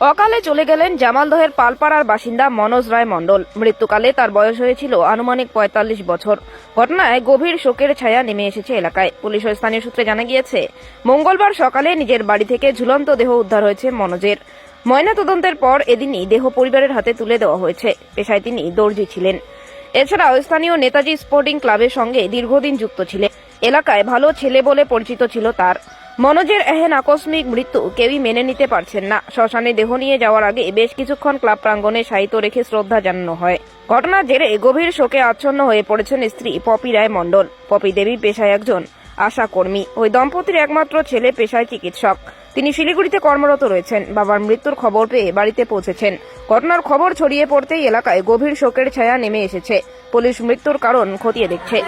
অকালে চলে গেলেন জামালদহের পালপাড়ার বাসিন্দা মনোজ রায় মণ্ডল। মৃত্যুকালে তার বয়স হয়েছিল আনুমানিক পঁয়তাল্লিশ বছর। ঘটনায় গভীর শোকের ছায়া নেমে এসেছে এলাকায়। পুলিশ ও স্থানীয় সূত্রে জানা গিয়েছে, মঙ্গলবার সকালে নিজের বাড়ি থেকে ঝুলন্ত দেহ উদ্ধার হয়েছে মনোজের। ময়নাতদন্তের পর এদিনই দেহ পরিবারের হাতে তুলে দেওয়া হয়েছে। পেশায় তিনি দর্জি ছিলেন। এছাড়াও স্থানীয় নেতাজি স্পোর্টিং ক্লাবের সঙ্গে দীর্ঘদিন যুক্ত ছিলেন। এলাকায় ভালো ছেলে বলে পরিচিত ছিল তার। মনোজের এহেন আকস্মিক মৃত্যু কেউই মেনে নিতে পারছেন না। শ্মশানে দেহ নিয়ে যাওয়ার আগে বেশ কিছুক্ষণ ক্লাব প্রাঙ্গণে সাহিত্য রেখে শ্রদ্ধা জানানো হয়। ঘটনার জেরে গভীর শোকে আচ্ছন্ন হয়ে পড়েছেন স্ত্রী পপি রায় মণ্ডল। পপি দেবী পেশায় একজন আশা কর্মী ওই দম্পতির একমাত্র ছেলে পেশায় চিকিৎসক। তিনি শিলিগুড়িতে কর্মরত রয়েছেন। বাবার মৃত্যুর খবর পেয়ে বাড়িতে পৌঁছেছেন। ঘটনার খবর ছড়িয়ে পড়তেই এলাকায় গভীর শোকের ছায়া নেমে এসেছে। পুলিশ মৃত্যুর কারণ খতিয়ে দেখছে।